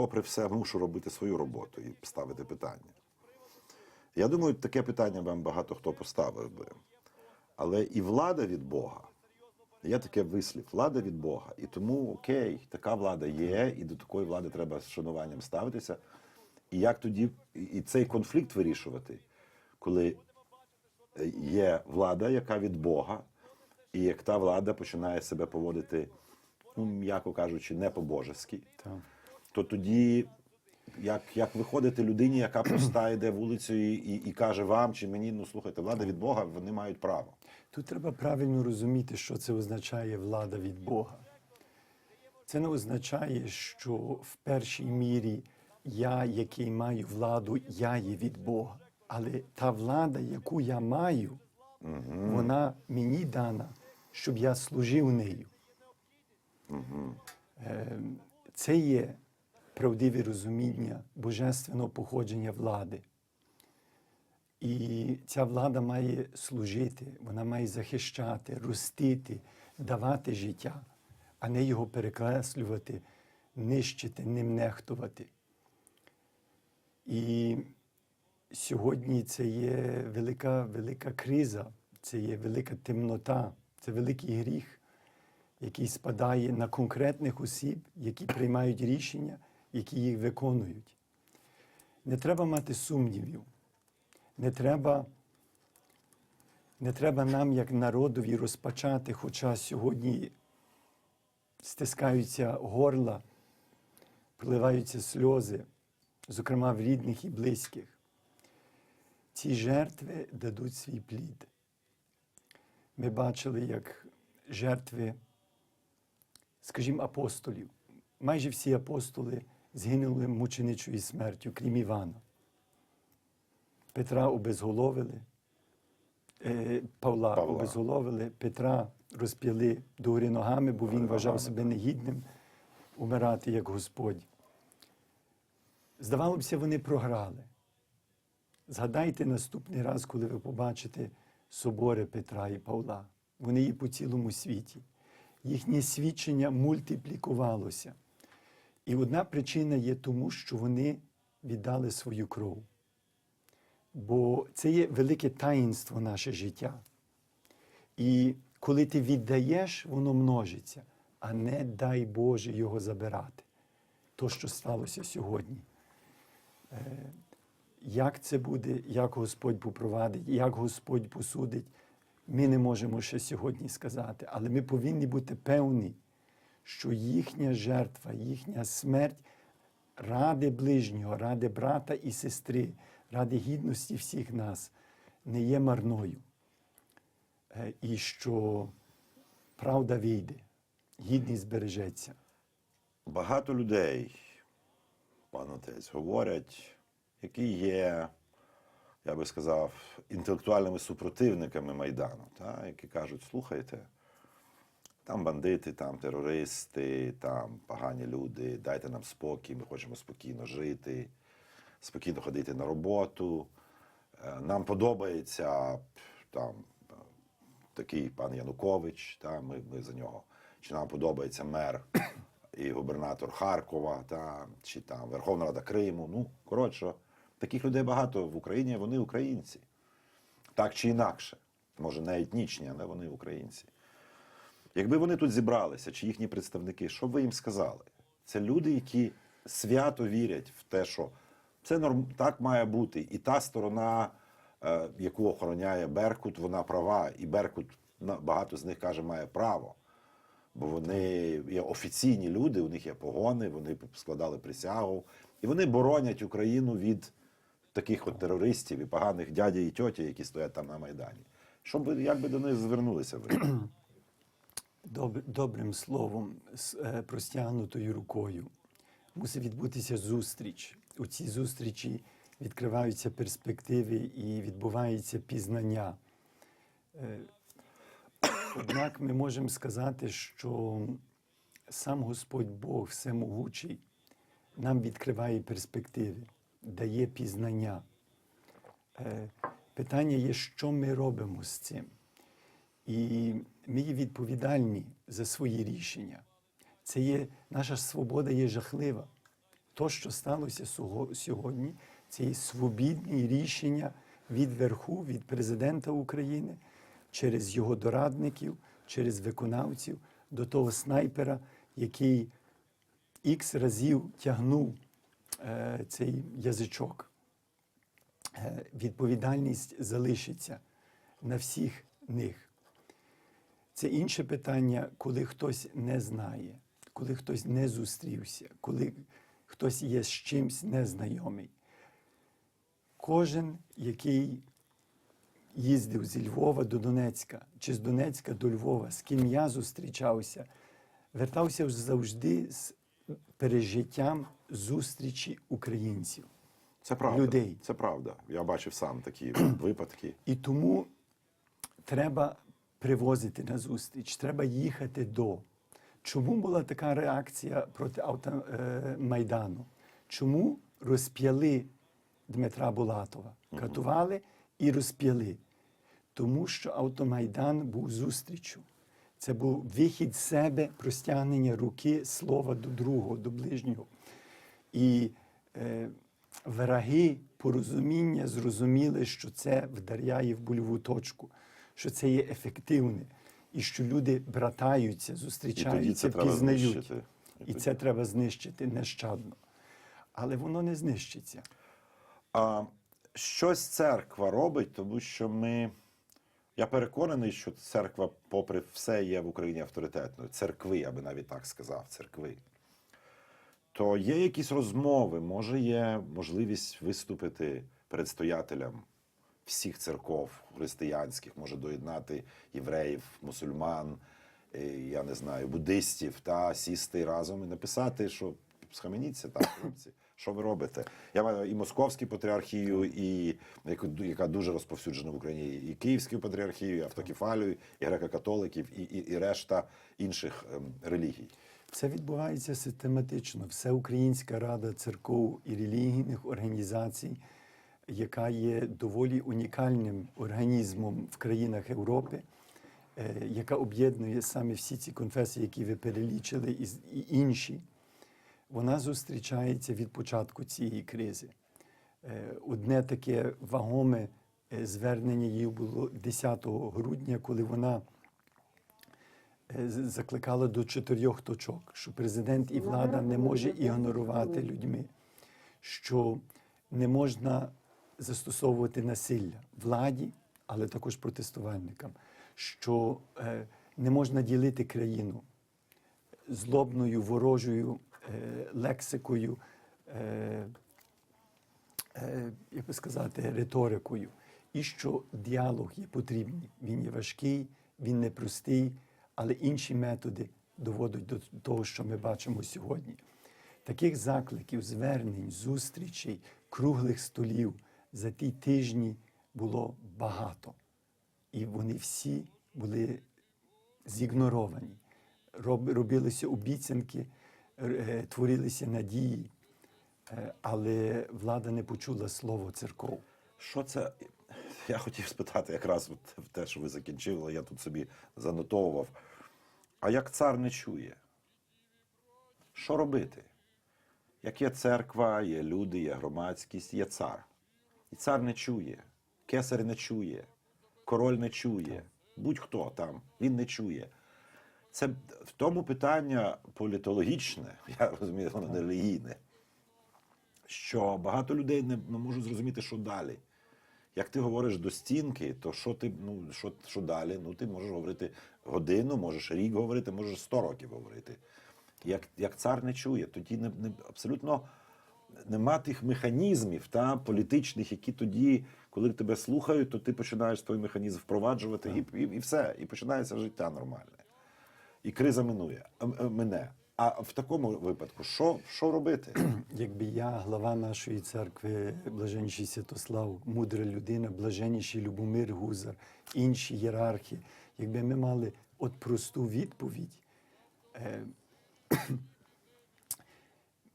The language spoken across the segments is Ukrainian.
попри все, мушу робити свою роботу і ставити питання. Я думаю, таке питання вам багато хто поставив би. Але і влада від Бога. Є таке вислів, влада від Бога. І тому окей, така влада є, і до такої влади треба з шануванням ставитися. І як тоді і- цей конфлікт вирішувати, коли є влада, яка від Бога, і як та влада починає себе поводити, ну, м'яко кажучи, не по-божески, Так. То тоді як, як виходити людині, яка проста йде вулицею і, і каже вам чи мені, ну слухайте, влада від Бога, вони мають право. Тут треба правильно розуміти, що це означає влада від Бога. Це не означає, що в першій мірі я, який маю владу, я є від Бога. Але та влада, яку я маю, вона мені дана, щоб я служив нею. Е, Це є правдиве розуміння божественного походження влади. І ця влада має служити, вона має захищати, ростити, давати життя, а не його перекреслювати, нищити, ним нехтувати. І сьогодні це є велика, велика криза, це є велика темнота, це великий гріх, який спадає на конкретних осіб, які приймають рішення, які їх виконують. Не треба мати сумнівів. Не треба, не треба нам, як народові, розпачати, хоча сьогодні стискаються горла, проливаються сльози, зокрема в рідних і близьких. Ці жертви дадуть свій плід. Ми бачили, як жертви, скажімо, апостолів. Майже всі апостоли згинули мученичою смертю, крім Івана. Петра обезголовили, е, Павла, Павла. обезголовили, Петра розп'яли догори ногами, бо він вважав себе негідним умирати як Господь. Здавалося, вони програли. Згадайте наступний раз, коли ви побачите собори Петра і Павла. Вони є по цілому світі. Їхнє свідчення мультиплікувалося. І одна причина є тому, що вони віддали свою кров. Бо це є велике таїнство наше життя. І коли ти віддаєш, воно множиться, а не дай Боже його забирати. То, що сталося сьогодні. Е, Як це буде, як Господь попровадить, як Господь посудить, ми не можемо ще сьогодні сказати. Але ми повинні бути певні, що їхня жертва, їхня смерть ради ближнього, ради брата і сестри, ради гідності всіх нас не є марною. Е, І що правда вийде, гідність збережеться. Багато людей, пан отець, говорять, які є, я би сказав, інтелектуальними супротивниками Майдану, та, які кажуть, слухайте, там бандити, там терористи, там погані люди, дайте нам спокій, ми хочемо спокійно жити, спокійно ходити на роботу. Е, Нам подобається там е, такий пан Янукович, та, ми, ми за нього. Чи нам подобається мер і губернатор Харкова, та, чи там Верховна Рада Криму. Ну, коротше, таких людей багато в Україні, вони українці. Так чи інакше. Може, не етнічні, але вони українці. Якби вони тут зібралися, чи їхні представники, що б ви їм сказали? Це люди, які свято вірять в те, що це норм... так має бути. І та сторона, е, яку охороняє Беркут, вона права. І Беркут, багато з них каже, має право. Бо вони є офіційні люди, у них є погони, вони складали присягу, і вони боронять Україну від таких от терористів і поганих дядя і тьоті, які стоять там на Майдані. Щоб як би до них звернулися ви? Доб- добрим словом, з е, простягнутою рукою. Мусить відбутися зустріч. У цій зустрічі відкриваються перспективи і відбувається пізнання. Е, Однак ми можемо сказати, що сам Господь Бог Всемогучий нам відкриває перспективи, дає пізнання. Е, Питання є, що ми робимо з цим. І ми є відповідальні за свої рішення. Це є, наша свобода є жахлива. то, що сталося сьогодні, це є свобідні рішення від верху, від президента України, через його дорадників, через виконавців, до того снайпера, який ікс разів тягнув е, цей язичок. Е, відповідальність залишиться на всіх них. Це інше питання, коли хтось не знає, коли хтось не зустрівся, коли хтось є з чимсь незнайомий. Кожен, який їздив зі Львова до Донецька чи з Донецька до Львова, з ким я зустрічався, вертався завжди з пережиттям зустрічі українців. Це правда. Людей. Це правда. Я бачив сам такі випадки. І тому треба привозити на зустріч, треба їхати до. Чому була така реакція проти е, Майдану? Чому розп'яли Дмитра Булатова? Катували і розп'яли. Тому що автомайдан був зустрічю. Це був вихід себе, простягнення руки слова до другого, до ближнього. І е, враги порозуміння зрозуміли, що це вдаряє в больову точку, що це є ефективне, і що люди братаються, І зустрічаються, треба пізнають. І це треба знищити нещадно. Але воно не знищиться. А щось церква робить, тому що ми. Я переконаний, що церква, попри все, є в Україні авторитетною. Церкви, я би навіть так сказав, церкви. То є якісь розмови, може, є можливість виступити предстоятелям всіх церков християнських, може доєднати євреїв, мусульман, е, я не знаю, буддистів, та сісти разом і написати, що схаменіться так, хлопці. Що ви робите? Я маю і московську патріархію, і яку- яка дуже розповсюджена в Україні, і Київську патріархію, і автокефалію, і греко-католиків, і, і, і решта інших ем, релігій. Це відбувається систематично. Всеукраїнська рада церков і релігійних організацій, яка є доволі унікальним організмом в країнах Європи, е, яка об'єднує саме всі ці конфесії, які ви перелічили, і інші. Вона зустрічається від початку цієї кризи. Е, Одне таке вагоме е, звернення її було 10 грудня, коли вона закликала до чотирьох точок, що президент і влада не може ігнорувати людьми, що не можна застосовувати насилля владі, але також протестувальникам, що е, не можна ділити країну злобною ворожою е, лексикою, е, як би сказати, риторикою. І що діалог є потрібний. Він є важкий, він непростий, але інші методи доводять до того, що ми бачимо сьогодні. Таких закликів, звернень, зустрічей, круглих столів за ті тижні було багато. І вони всі були зігноровані. Робилися обіцянки, е, творилися надії, е, але влада не почула слово церков. Що це? Я хотів спитати якраз в те, що ви закінчили, я тут собі занотовував. А як цар не чує? Що робити? Як є церква, є люди, є громадськість, є цар. І цар не чує, кесар не чує, король не чує, будь-хто там, він не чує. Це в тому питання політологічне, я розумію, воно не релігійне, що багато людей не, не можуть зрозуміти, що далі. Як ти говориш до стінки, то що ти ну що, що далі? Ну ти можеш говорити годину, можеш рік говорити, можеш сто років говорити. Як, як цар не чує, тоді не, не абсолютно нема тих механізмів та політичних, які тоді, коли тебе слухають, то ти починаєш той механізм впроваджувати, і, і, і все, і починається життя нормальне. І криза минує, а- а. А в такому випадку, що, що робити? Якби я, глава нашої церкви, блаженніший Святослав, мудра людина, блаженніший Любомир Гузар, інші ієрархи, якби ми мали от просту відповідь, е,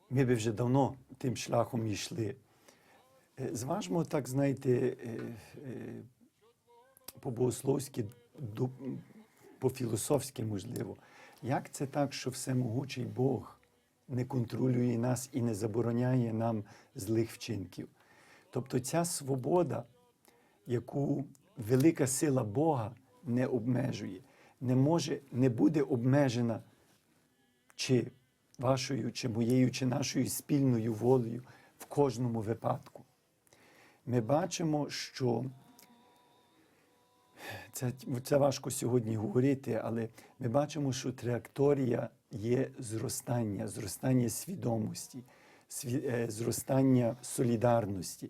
ми би вже давно тим шляхом йшли. Е, Зважмо так, знаєте, е, е, по-богословськи, по-філософськи можливо. Як це так, що всемогучий Бог не контролює нас і не забороняє нам злих вчинків. Тобто ця свобода, яку велика сила Бога не обмежує, не може, не буде обмежена чи вашою, чи моєю, чи нашою спільною волею в кожному випадку. Ми бачимо, що це, це важко сьогодні говорити, але ми бачимо, що траєкторія є зростання, зростання свідомості, сві- е, зростання солідарності,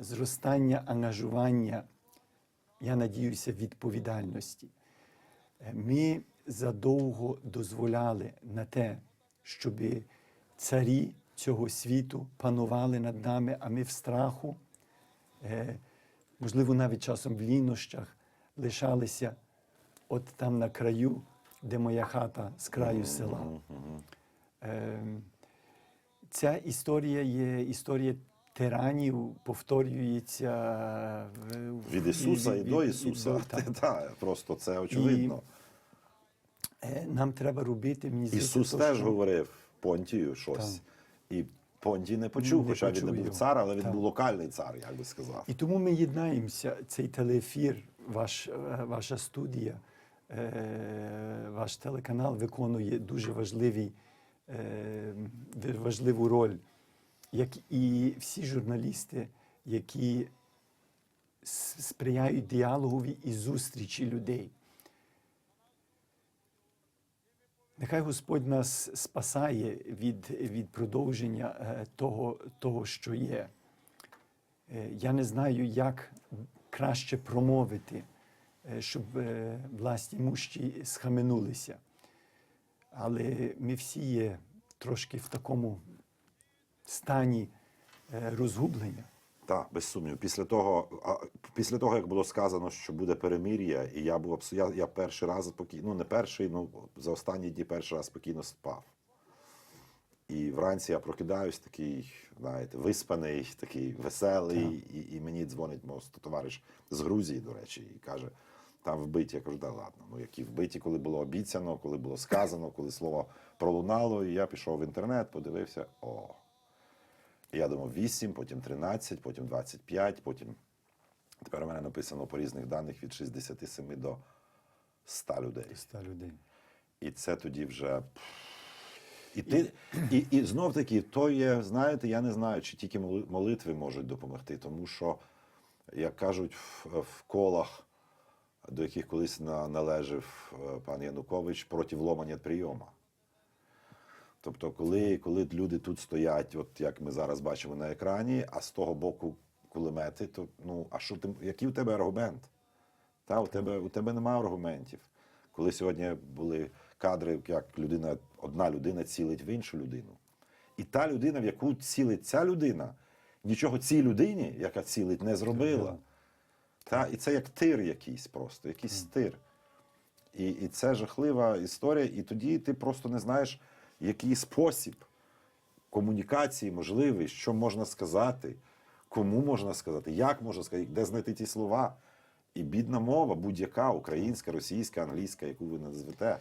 зростання ангажування, я надіюся, відповідальності. Е, Ми задовго дозволяли на те, щоб царі цього світу панували над нами, а ми в страху, е, можливо, навіть часом в лінощах лишалися от там на краю, де моя хата з краю села. Ем, Ця історія є історія тиранів, повторюється в- Від Ісуса і від- до від- Ісуса. від- так. Та, просто це очевидно. Е, Нам треба робити, мені здається, Ісус то, теж що- говорив Понтію щось. І Понтій не почув, Не хоча він не був цар, але він Так. був локальний цар, як би сказав. І тому ми єднаємося. Цей телеефір, ваш, е, ваша студія, е, ваш телеканал виконує дуже важливий, е, важливу роль, як і всі журналісти, які сприяють діалогові і зустрічі людей. Нехай Господь нас спасає від, від продовження е, того, того, що є. Е, Я не знаю, як краще промовити, е, щоб власні мущі схаменулися. Але ми всі є трошки в такому стані розгублення. Так, без сумніву. Після того, а, після того, як було сказано, що буде перемир'я, і я був я, я перший раз спокійно, ну не перший, ну за останні дні перший раз спокійно спав. І вранці я прокидаюсь такий, знаєте, виспаний, такий веселий, і, і мені дзвонить мов товариш з Грузії, до речі, і каже: там вбиті. Я кажу, да ладно. Ну які вбиті, коли було обіцяно, коли було сказано, коли слово пролунало. І я пішов в інтернет, подивився. О, я думав 8, потім 13, потім 25, потім. Тепер у мене написано по різних даних від 67 до 100 людей. Ста людей. І це тоді вже. І, ти, і, і знов таки, то є, знаєте, я не знаю, чи тільки молитви можуть допомогти, тому що, як кажуть, в, в колах, до яких колись на, належав е, пан Янукович, проти вломання прийома. Тобто, коли, коли люди тут стоять, от як ми зараз бачимо на екрані, а з того боку кулемети, то ну, а що ти, який у тебе аргумент? Та, у, тебе, у тебе немає аргументів. Коли сьогодні були кадри, як людина, одна людина цілить в іншу людину. І та людина, в яку цілить ця людина, нічого цій людині, яка цілить, не зробила. Та, і це як тир якийсь просто, якийсь тир. І, і це жахлива історія. І тоді ти просто не знаєш, який спосіб комунікації можливий, що можна сказати, кому можна сказати, як можна сказати, де знайти ті слова. І бідна мова, будь-яка українська, російська, англійська, яку ви назвете,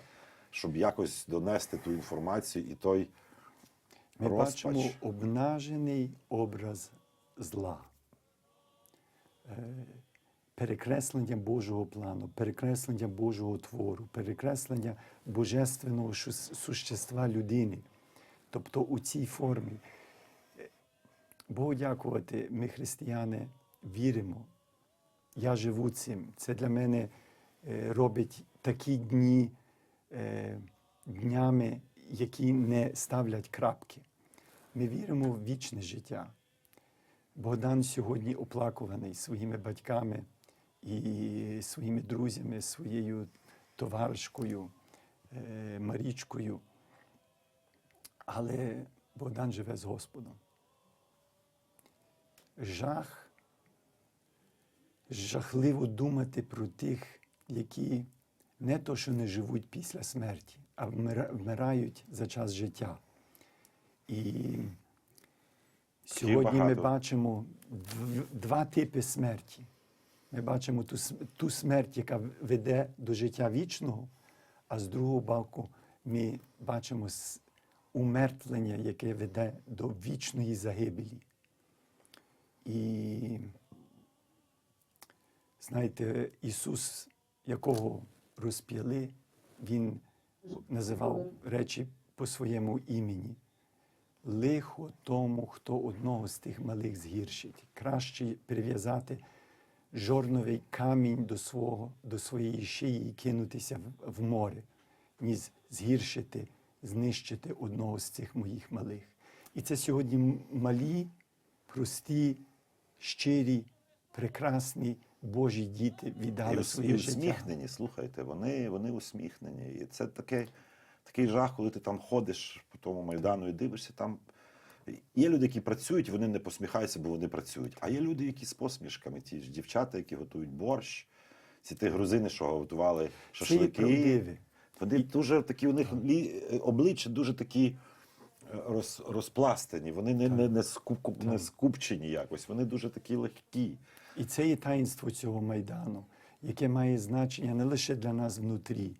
щоб якось донести ту інформацію і той Ми розпач. бачимо обнажений образ зла, Е, перекреслення Божого плану, перекреслення Божого твору, перекреслення божественного существа людини. Тобто у цій формі. Богу дякувати, ми, християни, віримо. Я живу цим. Це для мене е, робить такі дні е, днями, які не ставлять крапки. Ми віримо в вічне життя. Богдан сьогодні оплакуваний своїми батьками і своїми друзями, своєю товаришкою е, Марічкою. Але Богдан живе з Господом. Жах, жахливо думати про тих, які не то, що не живуть після смерті, а вмирають за час життя. І сьогодні ми бачимо два типи смерті. Ми бачимо ту, ту смерть, яка веде до життя вічного, а з другого боку ми бачимо умертвлення, яке веде до вічної загибелі. І знаєте, Ісус, якого розп'яли, Він називав речі по своєму імені. Лихо тому, хто одного з тих малих згіршить. Краще прив'язати жорновий камінь до, свого, до своєї шиї і кинутися в, море, ніж згіршити, знищити одного з цих моїх малих. І це сьогодні малі, прості, щирі, прекрасні Божі діти віддали і своє життя. усміхнені, слухайте, вони, вони усміхнені. І це таке, такий жах, коли ти там ходиш по тому майдану і дивишся, там є люди, які працюють, вони не посміхаються, бо вони працюють. А є люди, які з посмішками, ті ж дівчата, які готують борщ, ці ті грузини, що готували шашлики. Вони дуже такі, у них лі- обличчя дуже такі е, роз, розпластені, вони не, не, не, скуп, не скупчені якось, вони дуже такі легкі. І це є таїнство цього майдану, яке має значення не лише для нас внутрі.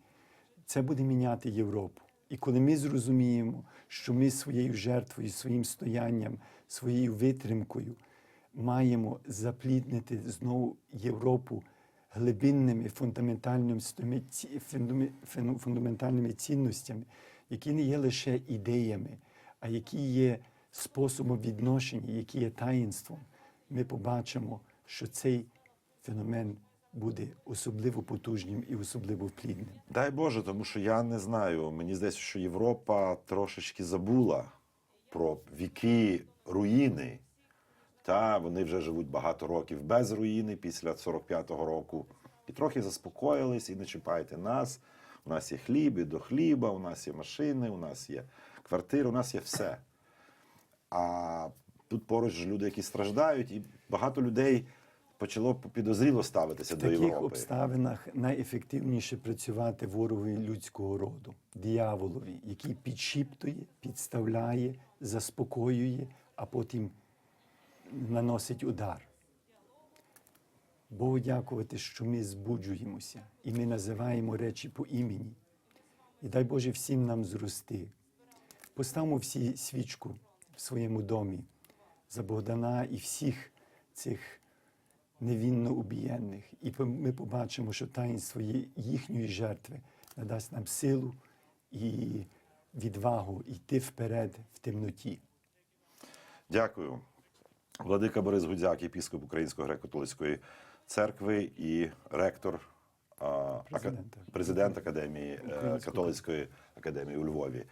Це буде міняти Європу. І коли ми зрозуміємо, що ми своєю жертвою, своїм стоянням, своєю витримкою маємо запліднити знову Європу глибинними фундаментальними, цінностями, які не є лише ідеями, а які є способом відношення, які є таїнством, ми побачимо, що цей феномен буде особливо потужним і особливо плідним. Дай Боже, тому що я не знаю. Мені здається, що Європа трошечки забула про віки руїни. Та вони вже живуть багато років без руїни після 45-го року. І трохи заспокоїлись і не чіпайте нас. У нас є хліб і до хліба, у нас є машини, у нас є квартири, у нас є все. А тут поруч люди, які страждають, і багато людей почало підозріло ставитися В до таких Європи. обставинах найефективніше працювати ворогові людського роду, дияволові, який підшіптує, підставляє, заспокоює, а потім наносить удар. Богу дякувати, що ми збуджуємося і ми називаємо речі по імені. І дай Боже всім нам зрости. Поставимо всі свічку в своєму домі за Богдана і всіх цих невинно убієнних. І ми побачимо, що таїнство їхньої жертви надасть нам силу і відвагу йти вперед в темноті. Дякую. Владика Борис Гудзяк, єпіскоп Української греко-католицької церкви і ректор Президент. президент Академії е, католицької академії у Львові.